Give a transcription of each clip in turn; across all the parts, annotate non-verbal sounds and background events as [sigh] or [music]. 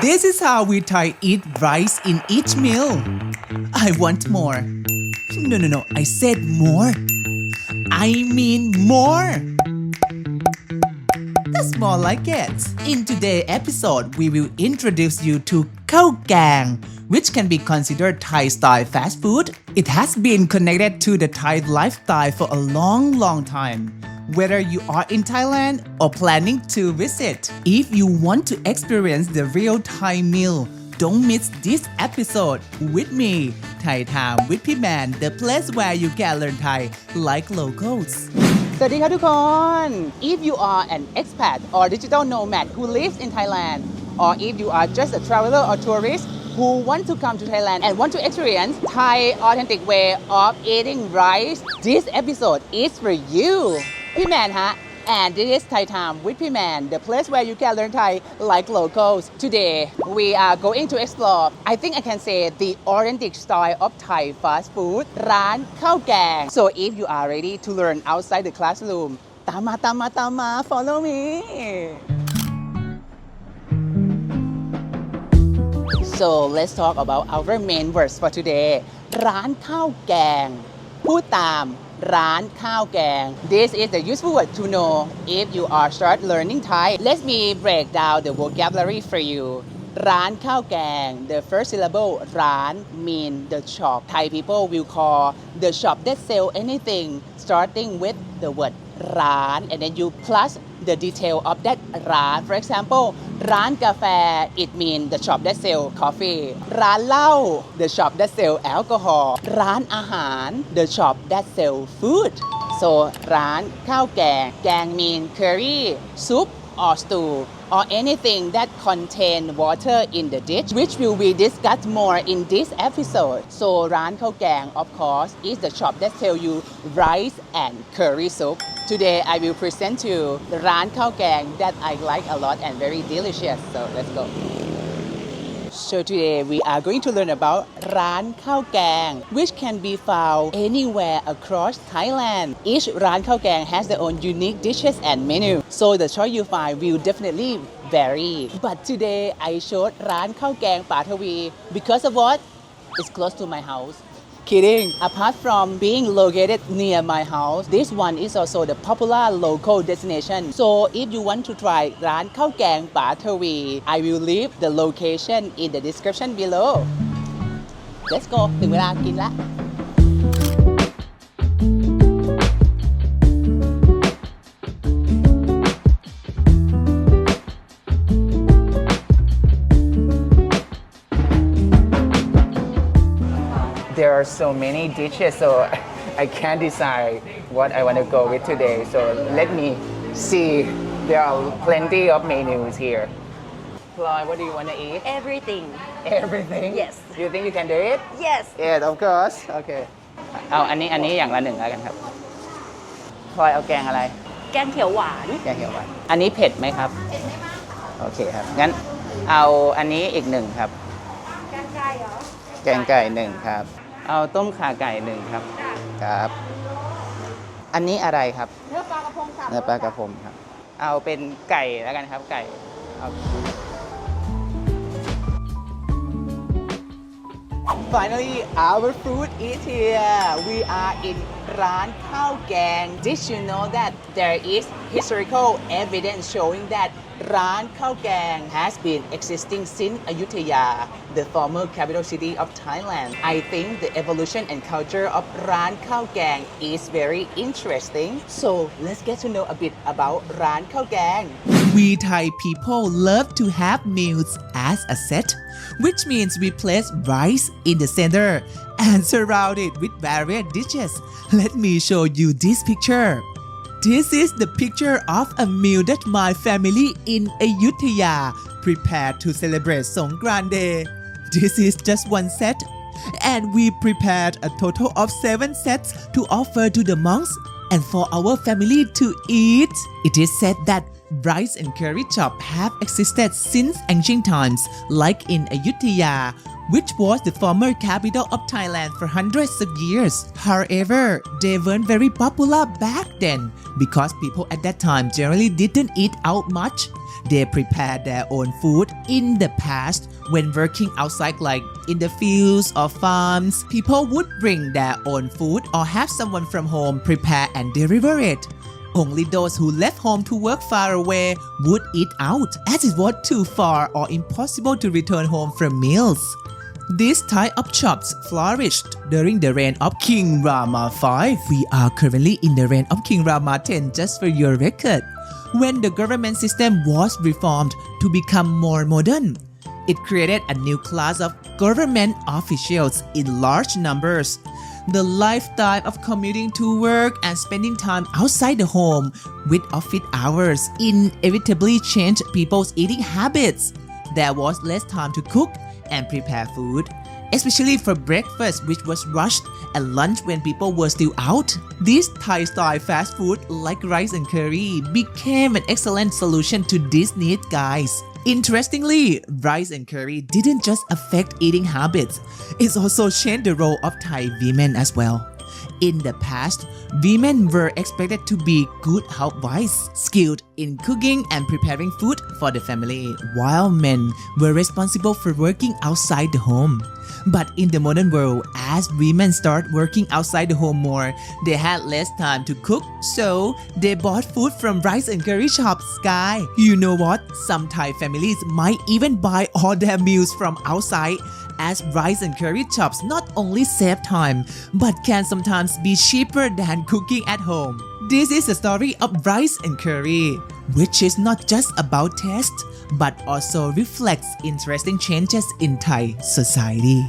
This is how we Thai eat rice in each meal. I want more. No, no, no. I said more. I mean more. That's more like it. In today's episode, we will introduce you to khao which can be considered Thai style fast food. It has been connected to the Thai lifestyle for a long, long time Whether you are in Thailand or planning to visit, if you want to experience the real Thai meal, don't miss this episode with me, Thai Time with P Man, the place where you can learn Thai like locals. สวัสดีครับทุกคน If you are an expat or digital nomad who lives in Thailand or if you are just a traveler or tourist who want to come to Thailand and want to experience Thai authentic way of eating rice this episode is for you พี่แมนฮะ And this is Thai Time with P Man, the place where you can learn Thai like locals. Today, we are going to explore, I think I can say, the authentic style of Thai fast food, ร้านข้าวแกง So if you are ready to learn outside the classroom, ตามมาตามมาตามมา follow me. So let's talk about our main words for today ร้านข้าวแกง พูดตาม ร้านข้าวแกง This is the useful word to know if you are start learning Thai Let me break down the vocabulary for you ร้านข้าวแกง The first syllable ร้าน mean the shop Thai people will call the shop that sell anything starting with the word ร้าน and then you plus the detail of that ร้าน for example ร้านกาแฟ it mean the shop that sell coffee ร้านเหล้า the shop that sell alcohol ร้านอาหาร the shop that sell food so ร้านข้าวแกง แกง mean curry soup or stew or anything that contain water in the dish, which will be discussed more in this episode. So Ran Khao Gang, of course, is the shop that sell you rice and curry soup. Today I will present you the Ran Khao Gang that I like a lot and very delicious. So let's go. So today we are going to learn about Ran Khao Gang, which can be found anywhere across Thailand. Each Ran Khao Gang has their own unique dishes and menu, so the choice you find will definitely vary. But today I showed Ran Khao Gang Pattavi because of what? It's close to my house Kidding. Apart from being located near my house, this one is also the popular local destination. So if you want to try ร้านข้าวแกงปาทวี I will leave the location in the description below. Let's go ถึงเวลากินละ are so many dishes, so [laughs] I can't decide what I want to go with today. So let me see. There are plenty of menus here. Ploy, what do you want to eat? Everything. [laughs] Everything? Yes. You think you can do it? Yes. Yes, of course. Okay. เอาอันนี้อันนี้อย่างละหนึ่งแล้วกันครับพลอยเอาแกงอะไร แกงเขียวหวาน แกงเขียวหวาน อันนี้เผ็ดไหมครับ เผ็ดไม่มาก โอเคครับ งั้นเอาอันนี้อีกหนึ่งครับ แกงไก่เหรอ แกงไก่หนึ่งครับ เอาต้มข่าไก่หนึ่งครับ ครับ อันนี้อะไรครับ เนื้อปลากระพงสามเนื้อปลากระพงครับ เอาเป็นไก่แล้วกันครับ ไก่เอา Finally, our food is here. We are in ร้านข้าวแกง Did you know that there is historical evidence showing that ร้านข้าวแกง has been existing since Ayutthaya, the former capital city of Thailand. I think the evolution and culture of ร้านข้าวแกง is very interesting. So let's get to know a bit about ร้านข้าวแกง We Thai people love to have meals as a set, which means we place rice in the center and [laughs] surround it with various dishes. Let me show you this picture. This is the picture of a meal that my family in Ayutthaya prepared to celebrate Songkran Day. This is just one set, and we prepared a total of seven sets to offer to the monks and for our family to eat. It is said that rice and curry chop have existed since ancient times, like in Ayutthaya, which was the former capital of Thailand for hundreds of years. However, they weren't very popular back then because people at that time generally didn't eat out much. they prepared their own food. In the past, when working outside, like in the fields or farms, people would bring their own food or have someone from home prepare and deliver it. Only those who left home to work far away would eat out, as it was too far or impossible to return home from meals. These type of shops flourished during the reign of King Rama V. We are currently in the reign of King Rama X, just for your record. When the government system was reformed to become more modern, it created a new class of government officials in large numbers. The lifestyle of commuting to work and spending time outside the home with office hours inevitably changed people's eating habits. There was less time to cook and prepare food, especially for breakfast, which was rushed, and lunch when people were still out. This Thai style fast food, like rice and curry, became an excellent solution to this need, guys. Interestingly, rice and curry didn't just affect eating habits, it also changed the role of Thai women as well. In the past, women were expected to be good housewives, skilled in cooking and preparing food for the family, while men were responsible for working outside the home. But in the modern world, as women start working outside the home more, they had less time to cook, so they bought food from rice and curry shops, guy. You know what? Some Thai families might even buy all their meals from outside as rice and curry chops not only save time but can sometimes be cheaper than cooking at home. This is the story of rice and curry, which is not just about taste but also reflects interesting changes in Thai society.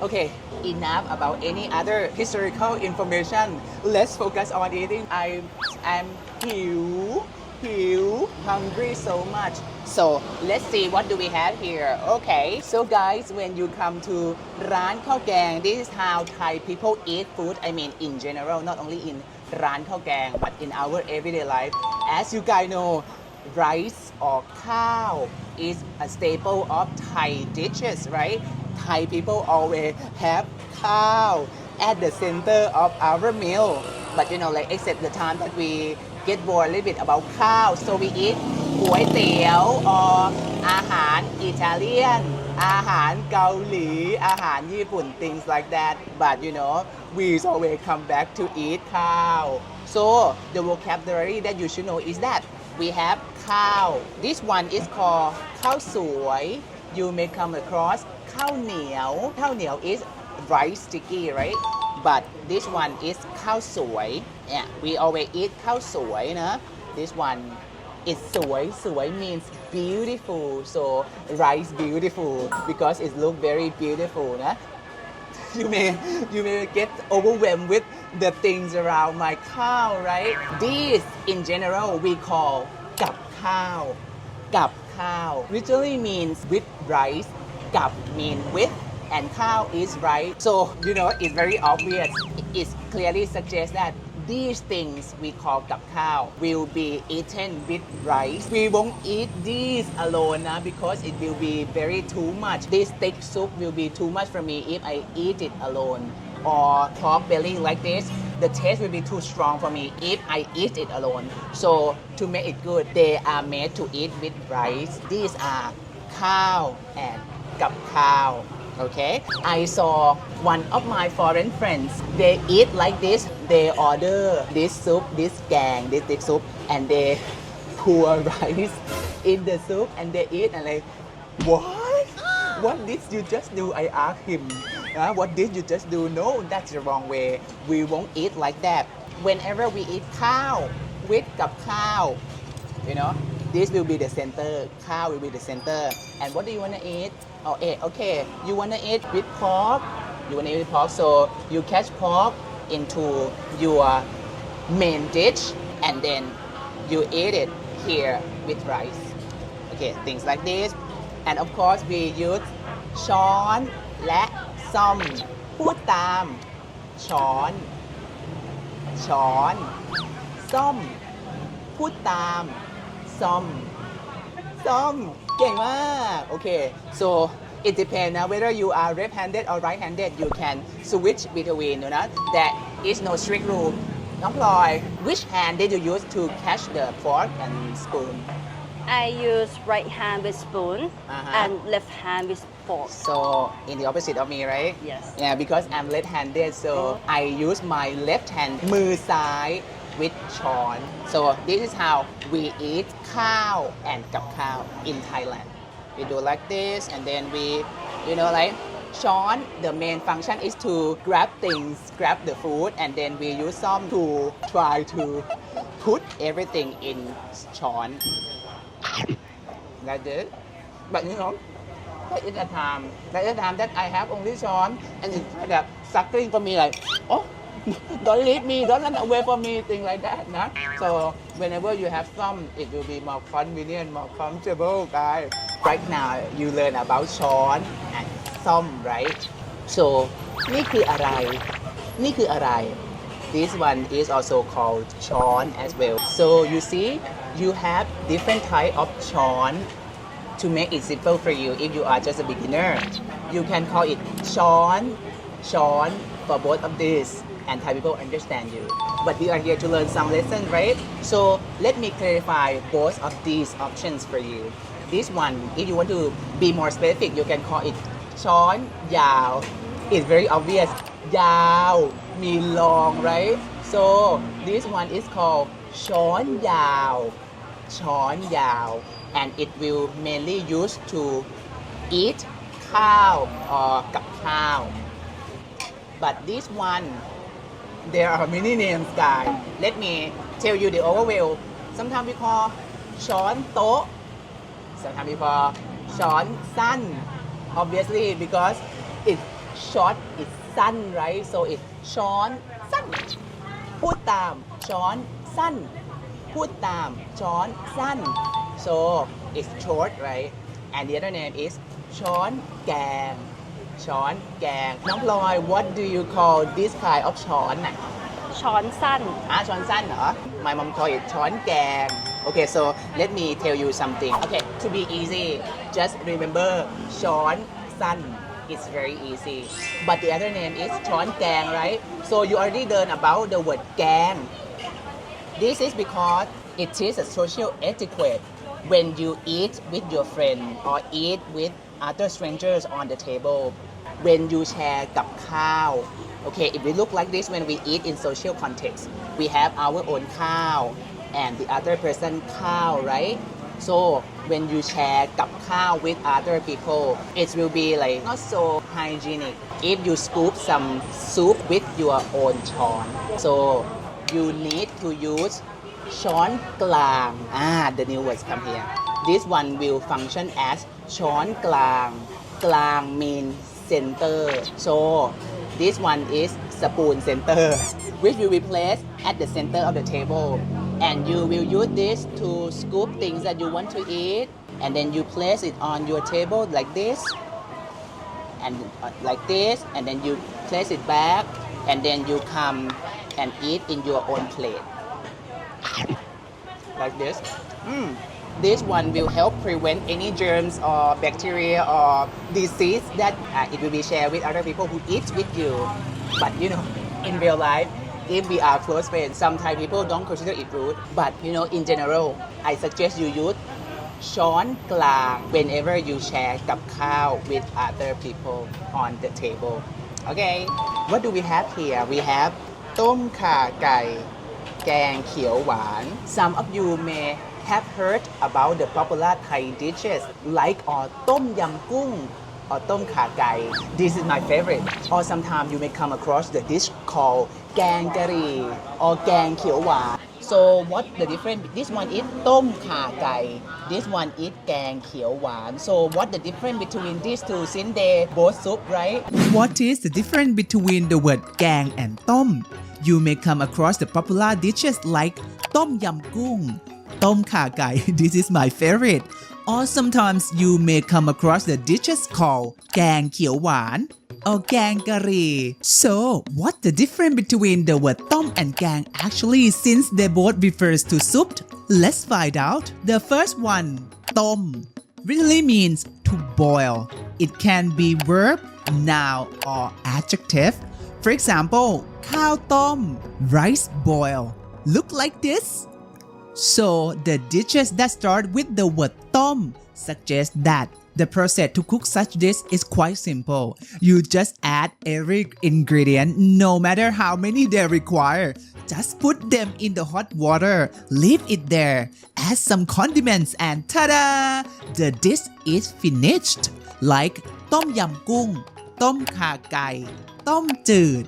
Okay, enough about any other historical information. Let's focus on eating. I am หิว Hill, hungry so much. So let's see what do we have here. Okay, so guys, when you come to Ran Khao Gang, this is how Thai people eat food. I mean, in general, not only in Ran Khao Gang, but in our everyday life. As you guys know, rice or cow is a staple of Thai dishes, right? Thai people always have cow at the center of our meal. But you know, like except the time that we get bored a little bit about cow, so we eat ก๋วยเตี๋ยว or อาหารอิตาเลียน อาหารเกาหลี อาหารญี่ปุ่น things like that. But you know, we always come back to eat cow. So the vocabulary that you should know is that we have cow. This one is called ข้าวสวย You may come across ข้าวเหนียวข้าวเหนียว is rice sticky right but this one is ข้าวสวย yeah, we always eat khao suay, no? This one is suay. Suay means beautiful. So rice beautiful because it look very beautiful, no? [laughs] You may you may get overwhelmed with the things around my cow, right? This in general we call gap cow. Gap cow literally means with rice. Gap means with and cow is right. So you know it's very obvious. It clearly suggests that these things we call กับข้าว will be eaten with rice. We won't eat these alone uh, because it will be very too much. This thick soup will be too much for me if I eat it alone or pork belly like this the taste will be too strong for me if I eat it alone. So to make it good, they are made to eat with rice. These are ข้าว and กับข้าว okay I saw one of my foreign friends they eat like this they order this soup this gang this thick soup and they [laughs] pour [laughs] rice in the soup and they eat and like what what did you just do I asked him uh, what did you just do no that's the wrong way we won't eat like that whenever we eat cow with กับข้าว you know this will be the center cow will be the center and what do you want to eat oh eh, okay you want to eat with pork you want to eat with pork so you catch pork into your main dish and then you eat it here with rice okay things like this and of course we use ช้อนและซ่อมพูดตาม ช้อน ช้อน ซ่อม พูดตาม ซ่อม ซ่อม เก่งมาก โอเค so it depends นะ whether you are left handed or right handed you can switch between นะ there is no strict rule น้องพลอย which hand did you use to catch the fork and spoon I use right hand with spoon Uh-huh. and left hand with fork. so in the opposite of me right Yes. yeah because I'm left-handed so I use my left hand มือซ้าย with chon. So this is how we eat cow and gapkao in Thailand. We do like this, and then we, you know, like chon. The main function is to grab things, grab the food, and then we use some to try to put everything in chon. Like this, but you know. That is a time. That is a time that I have only chon, and it's kind of sucking for me like, oh, don't leave me don't run away from me thing like that นะ so whenever you have some it will be more convenient more comfortable guys right now you learn about ช้อน and ซ่อม right so นี่คืออะไร นี่คืออะไร This one is also called ช้อน as well so you see you have different type of ช้อน to make it simple for you if you are just a beginner you can call it ช้อน ช้อน for both of these and Thai people understand you but we are here to learn some lessons right so let me clarify both of these options for you this one if you want to be more specific you can call it ช้อนยาว it's very obvious ยาว มี long right so this one is called ช้อนยาว ช้อนยาว and it will mainly used to eat ข้าว or กับข้าว but this one there are many names guys let me tell you the overview sometimes we call ช้อนโต๊ะ sometimes we call ช้อนสั้น obviously because it's short it's สั้น right so it's ช้อนสั้น พูดตามช้อนสั้น พูดตามช้อนสั้น so it's short right and the other name is ช้อนแกง ช้อนแกง น้องพลอย what do you call this kind of ช้อนน่ะ ช้อนสั้น อ่ะช้อนสั้นเหรอ my mom call it ช้อนแกง okay so let me tell you something okay to be easy just remember ช้อนสั้น it's very easy but the other name is ช้อนแกง right so you already learn about the word แกง This is because it is a social etiquette when you eat with your friend or eat with other strangers on the table. When you share กับข้าว Okay, if we look like this when we eat in social context, we have our own ข้าว and the other person ข้าว right? So when you share กับข้าว with other people, it will be like not so hygienic if you scoop some soup with your own ช้อน So you need to use ช้อนกลาง ah the new words come here this one will function as ช้อนกลาง กลาง mean center. So this one is spoon center which will be placed at the center of the table. And you will use this to scoop things that you want to eat and then you place it on your table like this and uh, like this and then you place it back and then you come and eat in your own plate. Like this. Mm this one will help prevent any germs or bacteria or disease that uh, it will be shared with other people who eat with you but you know in real life if we are close friends sometimes people don't consider it rude but you know in general I suggest you use ช้อนกลาง whenever you share กับข้าว with other people on the table okay what do we have here we have ต้มข่าไก่ แกงเขียวหวาน some of you may have heard about the popular Thai dishes like or tom yam gung or tom kha gai. This is my favorite. Or sometimes you may come across the dish called gang curry or gang kiu. So what the difference? This one is tom kha gai. This one is gang kiu. So what the difference between these two since they both soup, right? What is the difference between the word gang and tom? You may come across the popular dishes like tom yam gung Tom kha gai, [laughs] this is my favorite. Or sometimes you may come across the dishes called gang or gang. So, what the difference between the word tom and gang actually since they both refers to soup? Let's find out. The first one, tom, really means to boil. It can be verb, noun, or adjective. For example, cow tom, rice boil. Look like this. So the dishes that start with the word tom suggest that the process to cook such dish is quite simple. You just add every ingredient, no matter how many they require. Just put them in the hot water, leave it there, add some condiments and ta-da! The dish is finished. Like tom yam kung, tom kha gai, tom จืด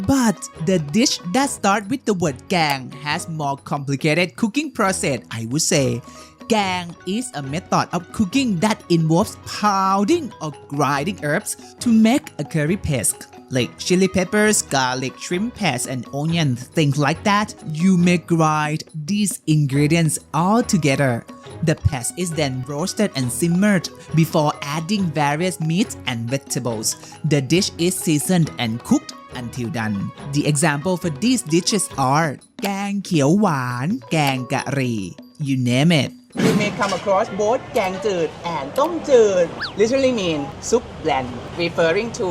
but the dish that starts with the word gang has more complicated cooking process, I would say. Gang is a method of cooking that involves pounding or grinding herbs to make a curry paste. Like chili peppers, garlic, shrimp paste, and onions, things like that. You may grind these ingredients all together. The paste is then roasted and simmered before adding various meats and vegetables. The dish is seasoned and cooked until done. The example for these dishes are แกงเขียวหวาน แกงกะหรี่ you name it You may come across both แกงจืด and ต้มจืด literally mean soup blend referring to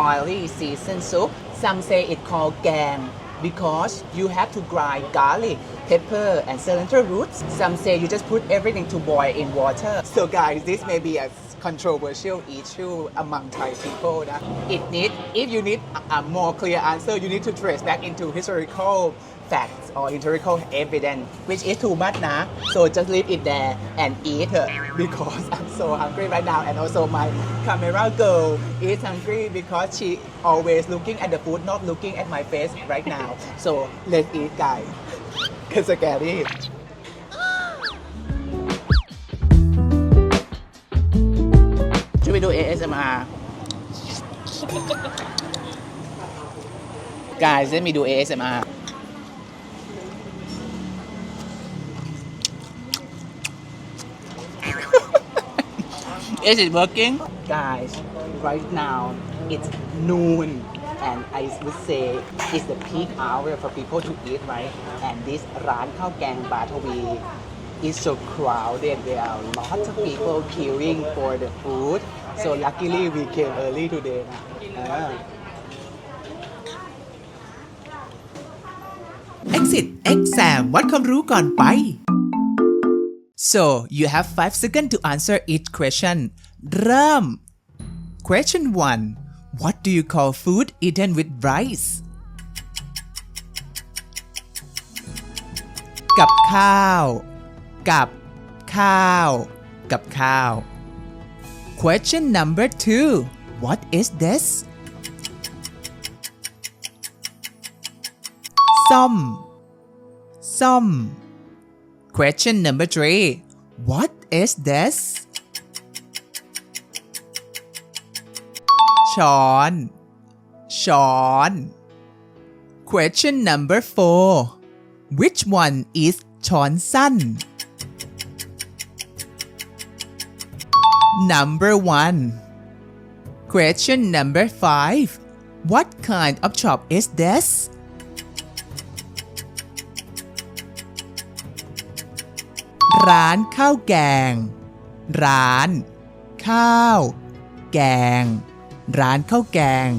mildly seasoned soup some say it called แกง because you have to grind garlic pepper and cilantro roots some say you just put everything to boil in water so guys this may be a controversial issue among Thai people. That it need, if you need a, more clear answer, you need to trace back into historical facts or historical evidence, which is too much now. So just leave it there and eat it [laughs] because I'm so hungry right now. And also my camera girl is hungry because she always looking at the food, not looking at my face right now. So let's eat, guys. [laughs] It's scary. ดู ASMR guys let me do ASMR [laughs] Is it working? Guys, right now it's noon and I would say it's the peak hour for people to eat, right? And this ร้านข้าวแกงบาทวี is so crowded. There are lots of people queuing for the food. So luckily we came early today นะอ่า Exit Exam วัดความรู้ก่อนไป So you have 5 seconds to answer each question เริ่ม Question 1 What do you call food eaten with rice กับข้าว กับข้าว กับข้าว Question number two What is this? Some. Some. Question number three What is this? Sean. Sean. Question number four Which one is chon Sun? Number 1 Question number 5 What kind of shop is this ร้านข้าวแกง ร้าน ข้าว แกง ร้านข้าวแกง